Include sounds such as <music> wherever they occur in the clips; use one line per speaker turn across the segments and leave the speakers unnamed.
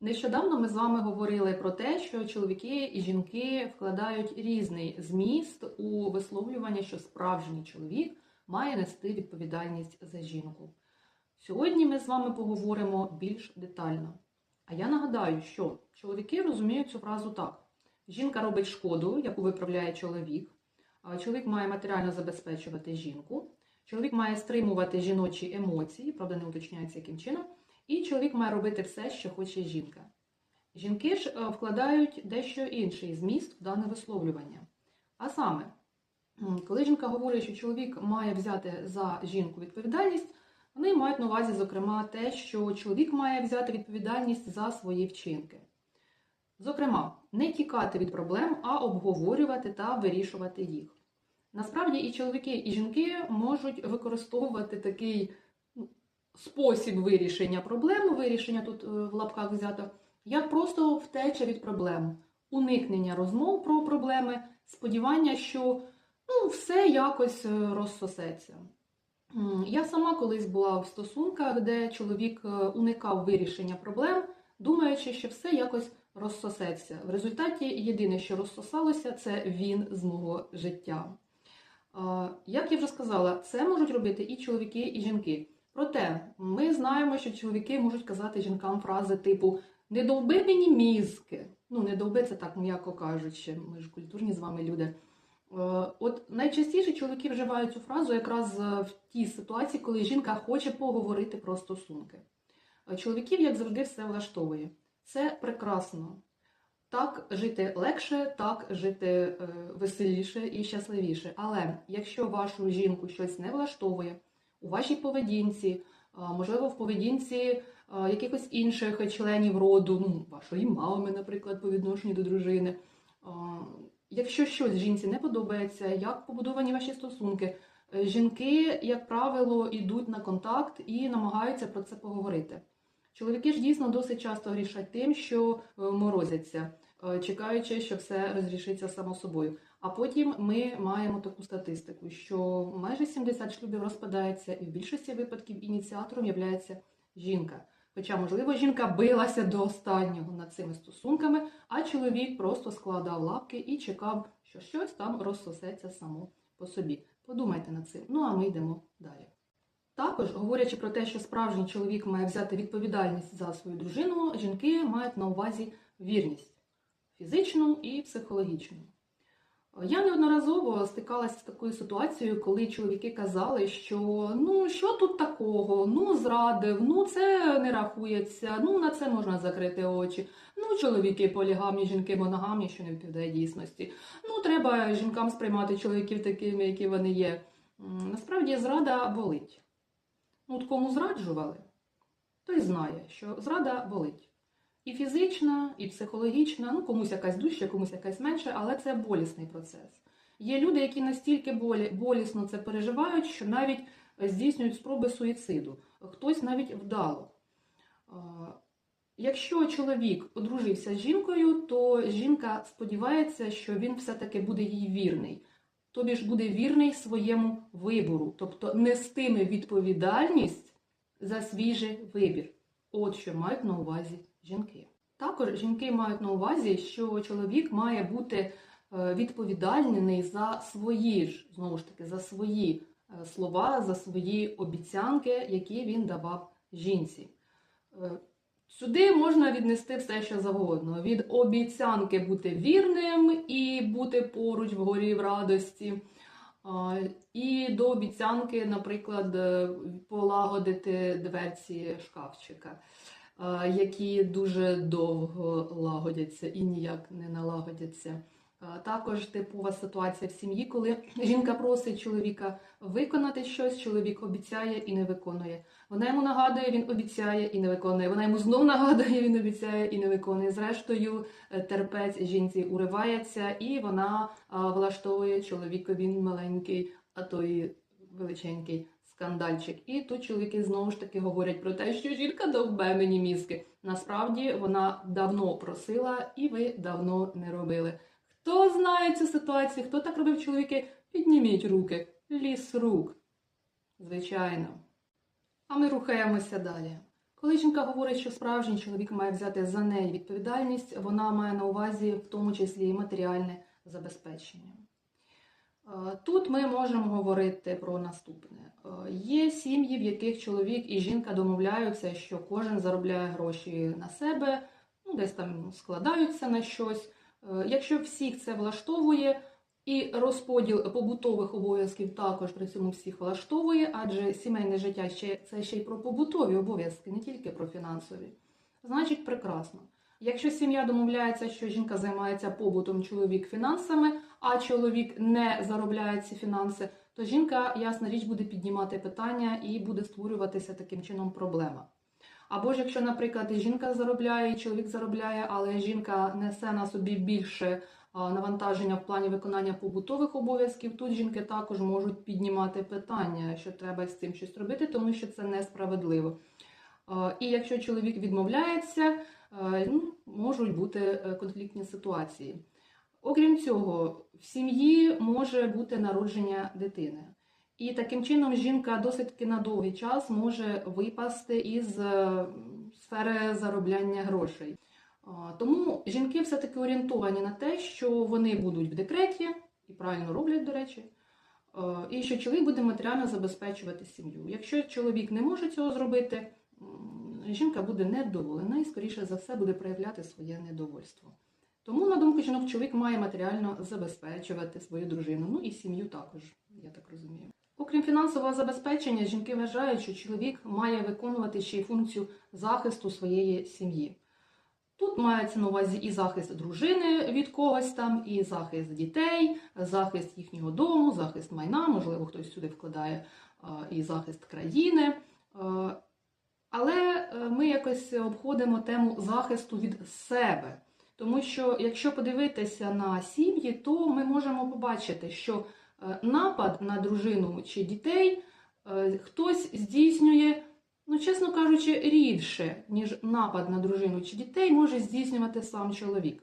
Нещодавно ми з вами говорили про те, що чоловіки і жінки вкладають різний зміст у висловлювання, що справжній чоловік має нести відповідальність за жінку. Сьогодні ми з вами поговоримо більш детально. А я нагадаю, що чоловіки розуміють цю фразу так: жінка робить шкоду, яку виправляє чоловік. Чоловік має матеріально забезпечувати жінку. Чоловік має стримувати жіночі емоції, правда, не уточняється яким чином. І чоловік має робити все, що хоче жінка. Жінки ж е, вкладають дещо інший зміст в дане висловлювання. А саме, коли жінка говорить, що чоловік має взяти за жінку відповідальність, вони мають на увазі, зокрема, те, що чоловік має взяти відповідальність за свої вчинки. Зокрема, не тікати від проблем, а обговорювати та вирішувати їх. Насправді і чоловіки, і жінки можуть використовувати такий спосіб вирішення проблем, вирішення тут е, в лапках взято, як просто втеча від проблем, уникнення розмов про проблеми, сподівання, що ну, все якось е, розсосеться. Я сама колись була в стосунках, де чоловік е, уникав вирішення проблем, думаючи, що все якось розсосеться. В результаті єдине, що розсосалося, це він з мого життя. Як я вже сказала, це можуть робити і чоловіки, і жінки. Проте ми знаємо, що чоловіки можуть казати жінкам фрази типу Не довби мені мізки. Ну, не довби це так, м'яко кажучи, ми ж культурні з вами люди. Е, От найчастіше чоловіки вживають цю фразу якраз е, в тій ситуації, коли жінка хоче поговорити про стосунки. Е, Чоловіків, як завжди, все влаштовує. Це прекрасно. Так жити легше, так жити веселіше і щасливіше. Але якщо вашу жінку щось не влаштовує у вашій поведінці, можливо, в поведінці якихось інших членів роду, ну, вашої мами, наприклад, по відношенню до дружини. Якщо щось жінці не подобається, як побудовані ваші стосунки, е, жінки, як правило, йдуть на контакт і намагаються про це поговорити. Чоловіки ж дійсно досить часто грішать тим, що е, морозяться, е, чекаючи, що все розрішиться само собою. А потім ми маємо таку статистику, що майже 70 шлюбів розпадається, і в більшості випадків ініціатором є жінка. Хоча, можливо, жінка билася до останнього над цими стосунками, а чоловік просто складав лапки і чекав, що щось там розсосеться само по собі. Подумайте над цим. Ну а ми йдемо далі. Також, говорячи про те, що справжній чоловік має взяти відповідальність за свою дружину, жінки мають на увазі вірність фізичну і психологічну. Я неодноразово стикалася з такою ситуацією, коли чоловіки казали, що ну що тут такого, ну зрадив, ну це не рахується, ну на це можна закрити очі. Ну, чоловіки полігамні, жінки моногамні, що не відповідає дійсності. Ну, треба жінкам сприймати чоловіків такими, які вони є. Насправді зрада болить. Ну, от кому зраджували, той знає, що зрада болить. І фізична, і психологічна, ну комусь якась дужча, комусь якась менша, але це болісний процес. Є люди, які настільки болі, болісно це переживають, що навіть здійснюють спроби суїциду. Хтось навіть вдало. Якщо чоловік одружився з жінкою, то жінка сподівається, що він все-таки буде їй вірний. Тобі ж буде вірний своєму вибору, тобто нестиме відповідальність за свій вибір. От що мають на увазі жінки. Також жінки мають на увазі, що чоловік має бути е, відповідальний за свої ж, знову ж таки, за свої е, слова, за свої обіцянки, які він давав жінці. Е, Сюди можна віднести все, що завгодно. Від обіцянки бути вірним і бути поруч в горі в радості. І до обіцянки, наприклад, полагодити дверці шкафчика, які дуже довго лагодяться і ніяк не налагодяться. Також типова ситуація в сім'ї, коли жінка просить чоловіка виконати щось, чоловік обіцяє і не виконує. Вона йому нагадує, він обіцяє і не виконує. Вона йому знов нагадує, він обіцяє і не виконує. Зрештою, е, терпець жінці уривається, і вона влаштовує чоловікові маленький, а то і величенький скандальчик. І тут чоловіки знову ж таки говорять про те, що жінка довбе мені мізки. Насправді вона давно просила, і ви давно не робили. Хто знає цю ситуацію? Хто так робив чоловіки? Підніміть руки. Ліс рук. Звичайно. А ми рухаємося далі. Коли жінка говорить, що справжній чоловік має взяти за неї відповідальність, вона має на увазі в тому числі і матеріальне забезпечення. Е, Тут ми можемо говорити про наступне: Е, є сім'ї, в яких чоловік і жінка домовляються, що кожен заробляє гроші на себе, ну десь там складаються на щось. Е, Якщо всіх це влаштовує, і розподіл побутових обов'язків також при цьому всіх влаштовує, адже сімейне життя ще це ще й про побутові обов'язки, не тільки про фінансові. Значить, прекрасно. Якщо сім'я домовляється, що жінка займається побутом, чоловік фінансами, а чоловік не заробляє ці фінанси, то жінка, ясна річ, буде піднімати питання і буде створюватися таким чином проблема. Або ж якщо, наприклад, жінка заробляє, і чоловік заробляє, але жінка несе на собі більше навантаження в плані виконання побутових обов'язків, тут жінки також можуть піднімати питання, що треба з цим щось робити, тому що це несправедливо. І якщо чоловік відмовляється, можуть бути е, конфліктні ситуації. Окрім цього, в сім'ї може бути народження дитини. І таким чином жінка досить на довгий час може випасти із е, сфери заробляння грошей. Тому жінки все-таки орієнтовані на те, що вони будуть в декреті, і правильно роблять, до речі, е, і що чоловік буде матеріально забезпечувати сім'ю. Якщо чоловік не може цього зробити, жінка буде недоволена і, скоріше за все, буде проявляти своє недовольство. Тому, на думку жінок, чоловік має матеріально забезпечувати свою дружину, ну і сім'ю також, я так розумію. Окрім фінансового забезпечення, жінки вважають, що чоловік має виконувати ще й функцію захисту своєї сім'ї. Тут мається на увазі і захист дружини від когось там, і захист дітей, захист їхнього дому, захист майна, можливо, хтось сюди вкладає і захист країни. Але е, ми якось обходимо тему захисту від себе. Тому що, якщо подивитися на сім'ї, то ми можемо побачити, що е, напад на дружину чи дітей е, хтось здійснює, ну, чесно кажучи, рідше, ніж напад на дружину чи дітей може здійснювати сам чоловік.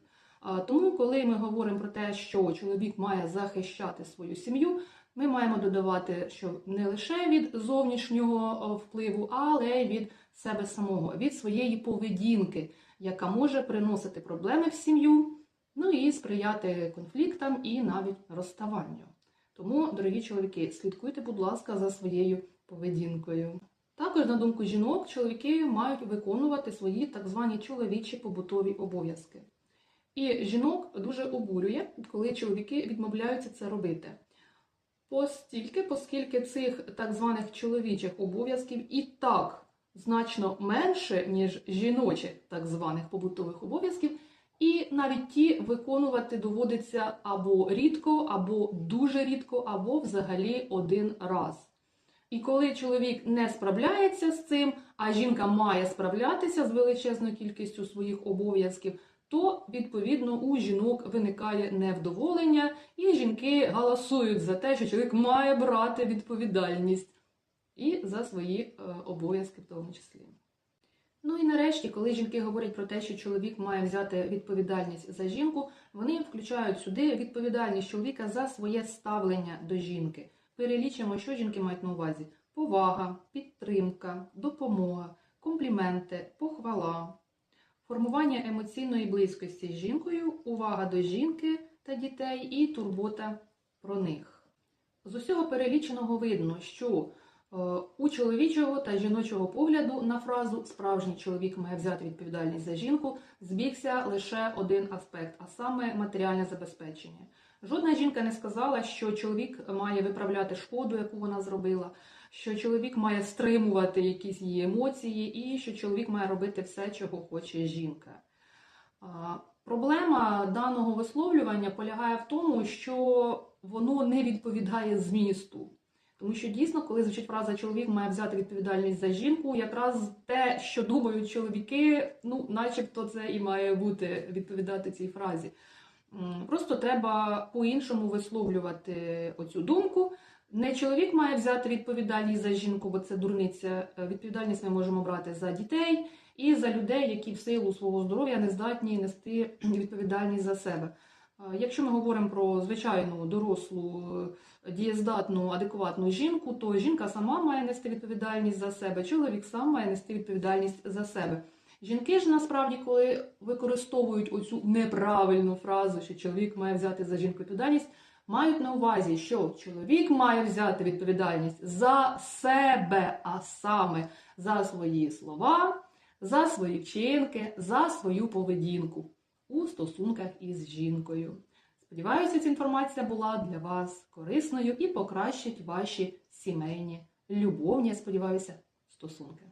Тому, коли ми говоримо про те, що чоловік має захищати свою сім'ю, ми маємо додавати, що не лише від зовнішнього впливу, але й від себе самого, від своєї поведінки, яка може приносити проблеми в сім'ю, ну і сприяти конфліктам і навіть розставанню. Тому, дорогі чоловіки, слідкуйте, будь ласка, за своєю поведінкою. Також, на думку жінок, чоловіки мають виконувати свої так звані чоловічі побутові обов'язки. І жінок дуже обурює, коли чоловіки відмовляються це робити. Постільки, оскільки цих так званих чоловічих обов'язків і так значно менше, ніж жіночих так званих побутових обов'язків, і навіть ті виконувати доводиться або рідко, або дуже рідко, або взагалі один раз. І коли чоловік не справляється з цим, а жінка має справлятися з величезною кількістю своїх обов'язків, то відповідно у жінок виникає невдоволення, і жінки галасують за те, що чоловік має брати відповідальність і за свої е, обов'язки в тому числі. Ну і нарешті, коли жінки говорять про те, що чоловік має взяти відповідальність за жінку, вони включають сюди відповідальність чоловіка за своє ставлення до жінки. Перелічимо, що жінки мають на увазі: повага, підтримка, допомога, компліменти, похвала, формування емоційної близькості з жінкою, увага до жінки та дітей і турбота про них. З усього переліченого видно, що е, у чоловічого та жіночого погляду на фразу справжній чоловік має взяти відповідальність за жінку збігся лише один аспект, а саме матеріальне забезпечення. Жодна жінка не сказала, що чоловік має виправляти шкоду, яку вона зробила, що чоловік має стримувати якісь її емоції, і що чоловік має робити все, чого хоче жінка. Проблема даного висловлювання полягає в тому, що воно не відповідає змісту. Тому що дійсно, коли звучить фраза чоловік має взяти відповідальність за жінку, якраз те, що думають чоловіки, ну, начебто це і має бути відповідати цій фразі. Просто треба по-іншому висловлювати оцю думку. Не чоловік має взяти відповідальність за жінку, бо це дурниця. Е, Відповідальність ми можемо брати за дітей і за людей, які в силу свого здоров'я не здатні нести <clears throat> відповідальність за себе. Е, Якщо ми говоримо про звичайну дорослу, е, дієздатну, адекватну жінку, то жінка сама має нести відповідальність за себе, чоловік сам має нести відповідальність за себе. Жінки ж насправді, коли використовують оцю неправильну фразу, що чоловік має взяти за жінку відповідальність, мають на увазі, що чоловік має взяти відповідальність за себе, а саме за свої слова, за свої вчинки, за свою поведінку у стосунках із жінкою. Сподіваюся, ця інформація була для вас корисною і покращить ваші сімейні, любовні, я сподіваюся, стосунки.